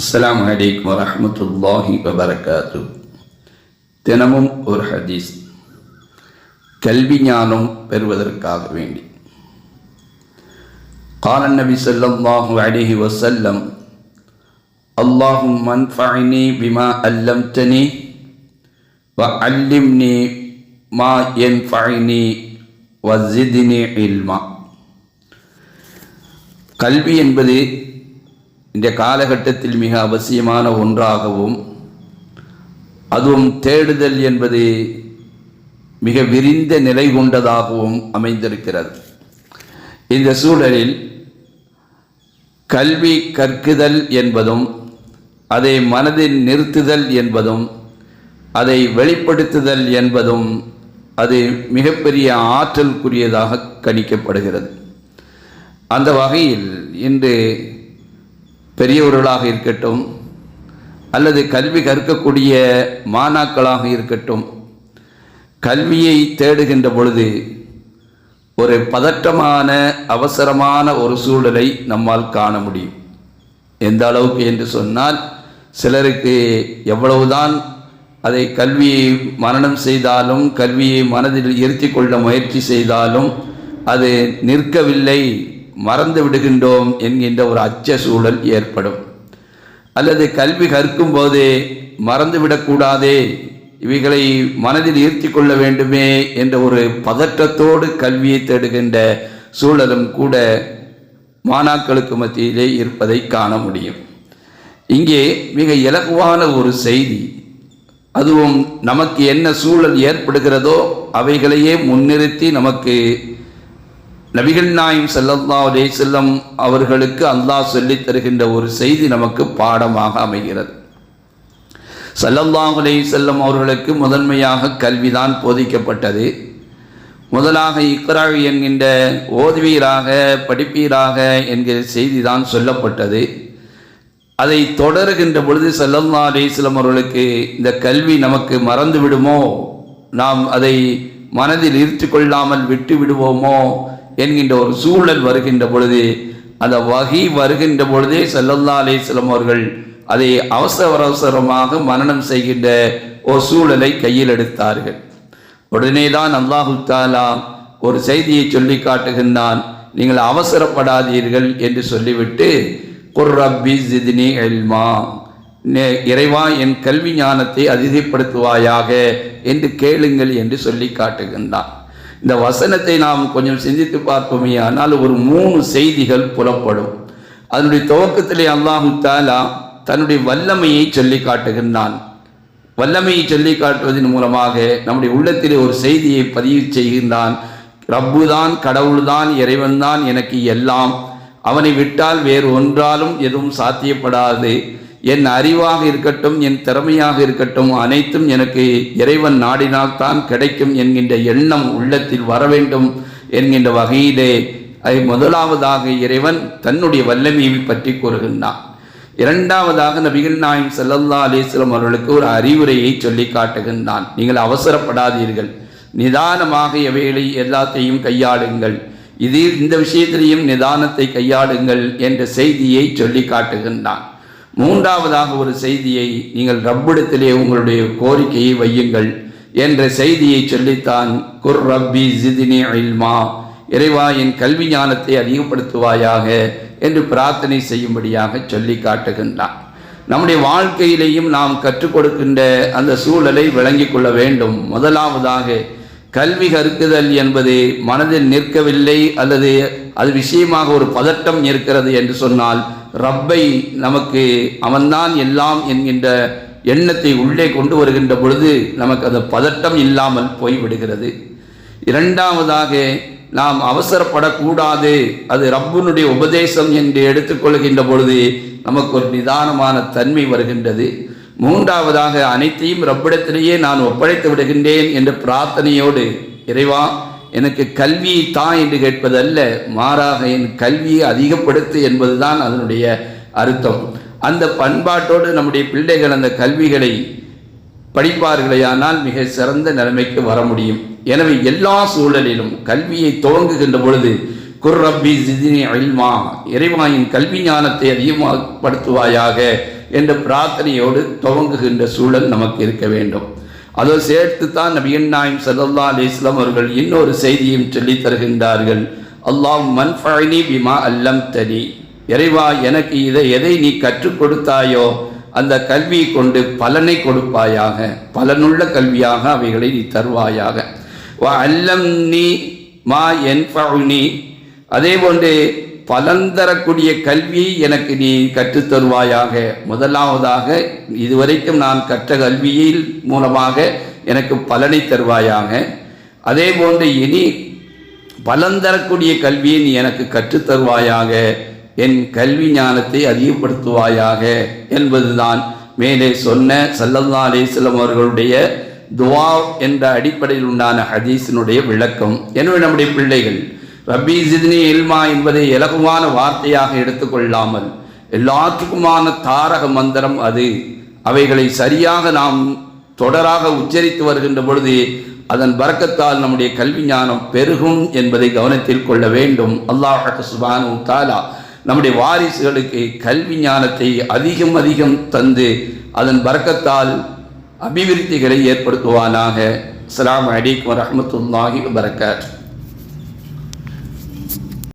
அஸ்ஸலாமு அலைக்கும் வரஹ்மத்துல்லாஹி வபரகாத்து தினமும் ஒரு ஹதீஸ் கல்வி ஞானம் பெறுவதற்காக வேண்டி قال النبي صلى الله عليه وسلم اللهم انفعني بما علمتني وعلمني ما ينفعني وزدني علما கல்வி என்பது இந்த காலகட்டத்தில் மிக அவசியமான ஒன்றாகவும் அதுவும் தேடுதல் என்பது மிக விரிந்த நிலை கொண்டதாகவும் அமைந்திருக்கிறது. இந்த சூழலில் கல்வி கற்குதல் என்பதும் அதை மனதில் நிறுத்துதல் என்பதும் அதை வெளிப்படுத்துதல் என்பதும் அது மிகப்பெரிய ஆற்றல்குரியதாக கணிக்கப்படுகிறது. அந்த வகையில் இன்று பெரியவர்களாக இருக்கட்டும் அல்லது கல்வி கற்கக்கூடிய மாணாக்களாக இருக்கட்டும் கல்வியை தேடுகின்ற பொழுது ஒரு பதற்றமான அவசரமான ஒரு சூழலை நம்மால் காண முடியும். எந்த அளவுக்கு என்று சொன்னால் சிலருக்கு எவ்வளவுதான் அதை கல்வியை மரணம் செய்தாலும் கல்வியை மனதில் இருத்தி கொள்ள முயற்சி செய்தாலும் அது நிற்கவில்லை. மறந்து விடுகின்றோம் என்கின்ற ஒரு அச்ச சூழல் ஏற்படும். அல்லது கல்வி கற்கும் போதே மறந்துவிடக்கூடாதே இவைகளை மனதில் ஈர்த்தி கொள்ள வேண்டுமே என்ற ஒரு பதற்றத்தோடு கல்வியை தேடுகின்ற சூழலும் கூட மாணாக்களுக்கு மத்தியிலே இருப்பதை காண முடியும். இங்கே மிக இலகுவான ஒரு செய்தி. அதுவும் நமக்கு என்ன சூழல் ஏற்படுகிறதோ அவைகளையே முன்னிறுத்தி நமக்கு நபிகள் நாயம் செல்லல்லா அலே செல்லம் அவர்களுக்கு அல்லாஹ் சொல்லித் தருகின்ற ஒரு செய்தி நமக்கு பாடமாக அமைகிறது. சல்லல்லாஹ் அலே செல்லம் அவர்களுக்கு முதன்மையாக கல்விதான் போதிக்கப்பட்டது. முதலாக இக்ரா என்கின்ற ஓதுவீராக படிப்பீராக என்கிற செய்தி தான் சொல்லப்பட்டது. அதை தொடருகின்ற பொழுது சல்லல்லா அலேஸ்லம் அவர்களுக்கு இந்த கல்வி நமக்கு மறந்து விடுமோ நாம் அதை மனதில் ஈர்த்து கொள்ளாமல் விட்டு விடுவோமோ என்கின்ற ஒரு சூழல் வருகின்ற பொழுது அந்த வகி வருகின்ற பொழுதே செல்லல்லா அலிஸ்லம் அவர்கள் அதை அவசர அவசரமாக மரணம் செய்கின்ற ஒரு சூழலை கையில் எடுத்தார்கள். உடனே தான் அல்லாஹு தாலா ஒரு செய்தியை சொல்லி காட்டுகின்றான். நீங்கள் அவசரப்படாதீர்கள் என்று சொல்லிவிட்டு குர்ரப்பி ஜிதினி எல்மா இறைவா என் கல்வி ஞானத்தை அதிகப்படுத்துவாயாக என்று கேளுங்கள் என்று சொல்லி காட்டுகின்றான். இந்த வசனத்தை நாம் கொஞ்சம் சிந்தித்து பார்ப்போமே ஆனால் ஒரு மூணு செய்திகள் புலப்படும். அதனுடைய துவக்கத்திலே அல்லாஹு தாலா தன்னுடைய வல்லமையை சொல்லி காட்டுகின்றான். வல்லமையை சொல்லி காட்டுவதன் மூலமாக நம்முடைய உள்ளத்திலே ஒரு செய்தியை பதிவு செய்கின்றான். ரப்புதான் கடவுள்தான் இறைவன்தான் எனக்கு எல்லாம். அவனை விட்டால் வேறு ஒன்றாலும் எதுவும் சாத்தியப்படாது. என் அறிவாக இருக்கட்டும் என் திறமையாக இருக்கட்டும் அனைத்தும் எனக்கு இறைவன் நாடினால் தான் கிடைக்கும் என்கின்ற எண்ணம் உள்ளத்தில் வர வேண்டும் என்கின்ற வகையிலே அதை முதலாவதாக இறைவன் தன்னுடைய வல்லமையை பற்றி கூறுகின்றான். இரண்டாவதாக நபிகள் நாயம் செல்லல்லா அலிஸ்லம் அவர்களுக்கு ஒரு அறிவுரையை சொல்லி காட்டுகின்றான். நீங்கள் அவசரப்படாதீர்கள். நிதானமாக எவைகளை எல்லாத்தையும் கையாளுங்கள். இது இந்த விஷயத்திலையும் நிதானத்தை கையாளுங்கள் என்ற செய்தியை சொல்லி காட்டுகின்றான். மூன்றாவதாக ஒரு செய்தியை நீங்கள் ரப்பிடத்திலே உங்களுடைய கோரிக்கையை வையுங்கள் என்ற செய்தியை சொல்லித்தான் குர் ரப்பி ஜிதினி இல்மா இறைவா என் கல்வி ஞானத்தை அதிகப்படுத்துவாயாக என்று பிரார்த்தனை செய்யும்படியாக சொல்லி காட்டுகின்றான். நம்முடைய வாழ்க்கையிலேயும் நாம் கற்றுக் கொடுக்கின்ற அந்த சூழலை விளங்கிக் கொள்ள வேண்டும். முதலாவதாக கல்வி கற்குதல் என்பது மனதில் நிற்கவில்லை அல்லது அது விஷயமாக ஒரு பதட்டம் இருக்கிறது என்று சொன்னால் ரப்பை நமக்கு அவன்தான் எல்லாம் என்கின்ற எண்ணத்தை உள்ளே கொண்டு வருகின்ற பொழுது நமக்கு அந்த பதட்டம் இல்லாமல் போய்விடுகிறது. இரண்டாவதாக நாம் அவசரப்படக்கூடாது. அது ரப்பனுடைய உபதேசம் என்று எடுத்துக்கொள்கின்ற பொழுது நமக்கு ஒரு நிதானமான தன்மை வருகின்றது. மூன்றாவதாக அனைத்தையும் ரப்பிடத்திலேயே நான் ஒப்படைத்து விடுகின்றேன் என்ற பிரார்த்தனையோடு இறைவா எனக்கு கல்வியை தான் என்று கேட்பதல்ல மாறாக என் கல்வியை அதிகப்படுத்து என்பதுதான் அதனுடைய அர்த்தம். அந்த பண்பாட்டோடு நம்முடைய பிள்ளைகள் அந்த கல்விகளை படிப்பார்களேயானால் மிக சிறந்த நிலைமைக்கு வர முடியும். எனவே எல்லா சூழலிலும் கல்வியை துவங்குகின்ற பொழுது குர் ரப்பி ஜிதினி அல்மா இறைவாயின் கல்வி ஞானத்தை அதிகமாகப்படுத்துவாயாக என்ற பிரார்த்தனையோடு துவங்குகின்ற சூழல் நமக்கு இருக்க வேண்டும். அதோ சேர்த்து தான் நபியன் நாயம் சல்லா அலிஸ்லாம் அவர்கள் இன்னொரு செய்தியும் சொல்லித் தருகின்றார்கள். அல்லாஹ் மன்ஃபழனி பிமா அல்லம் தனி இறைவா எனக்கு இதை எதை நீ கற்றுக் கொடுத்தாயோ அந்த கல்வியை கொண்டு பலனை கொடுப்பாயாக. பலனுள்ள கல்வியாக அவைகளை நீ தருவாயாக. வா அல்லம் நீ மா என் அதே போன்று பலன் தரக்கூடிய கல்வியை எனக்கு நீ கற்றுத் தருவாயாக முதலாவதாக இதுவரைக்கும் நான் கற்ற கல்வியில் மூலமாக எனக்கு பலனை தருவாயாக. அதே போன்று இனி பலன் தரக்கூடிய கல்வியை நீ எனக்கு கற்றுத் தருவாயாக என் கல்வி ஞானத்தை அதிகப்படுத்துவாயாக என்பதுதான் மேலே சொன்ன சல்லல்லா அலிஸ்லம் அவர்களுடைய துவா என்ற அடிப்படையில் உண்டான ஹதீஸினுடைய விளக்கம். எனவே நம்முடைய பிள்ளைகள் ரப்பி ஜித்னி இல்மா என்பதை இலகுவான வார்த்தையாக எடுத்துக்கொள்ளாமல் எல்லாத்துக்குமான தாரக மந்திரம் அது. அவைகளை சரியாக நாம் தொடராக உச்சரித்து வருகின்ற பொழுது அதன் பறக்கத்தால் நம்முடைய கல்வி ஞானம் பெருகும் என்பதை கவனத்தில் கொள்ள வேண்டும். அல்லாஹ் சுபானு தாலா நம்முடைய வாரிசுகளுக்கு கல்வி ஞானத்தை அதிகம் அதிகம் தந்து அதன் பறக்கத்தால் அபிவிருத்திகளை ஏற்படுத்துவானாக. அஸ்லாம் அலைக்கும் வரஹ்மத்துல்லாஹி வபரகாத்துஹு